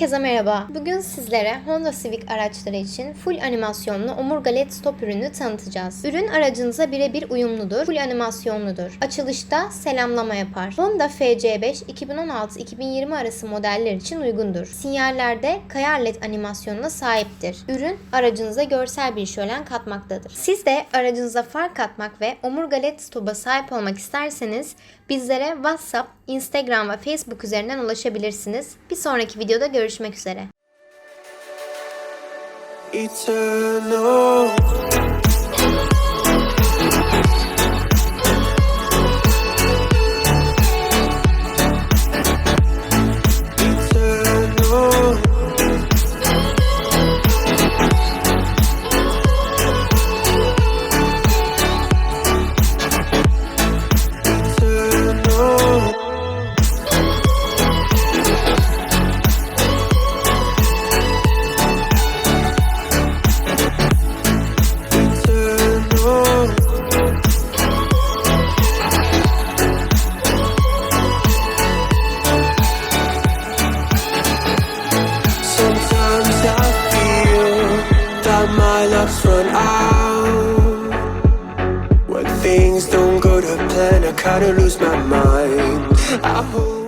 Herkese merhaba. Bugün sizlere Honda Civic araçları için full animasyonlu omurga LED stop ürünü tanıtacağız. Ürün aracınıza birebir uyumludur, full animasyonludur. Açılışta selamlama yapar. Honda FC5 2016-2020 arası modeller için uygundur. Sinyallerde kayar LED animasyonuna sahiptir. Ürün aracınıza görsel bir şölen katmaktadır. Siz de aracınıza far katmak ve omurga LED stopa sahip olmak isterseniz bizlere WhatsApp, Instagram ve Facebook üzerinden ulaşabilirsiniz. Bir sonraki videoda görüşmek üzere. Eternal. My luck's run out. When things don't go to plan, I kinda lose my mind. I hope.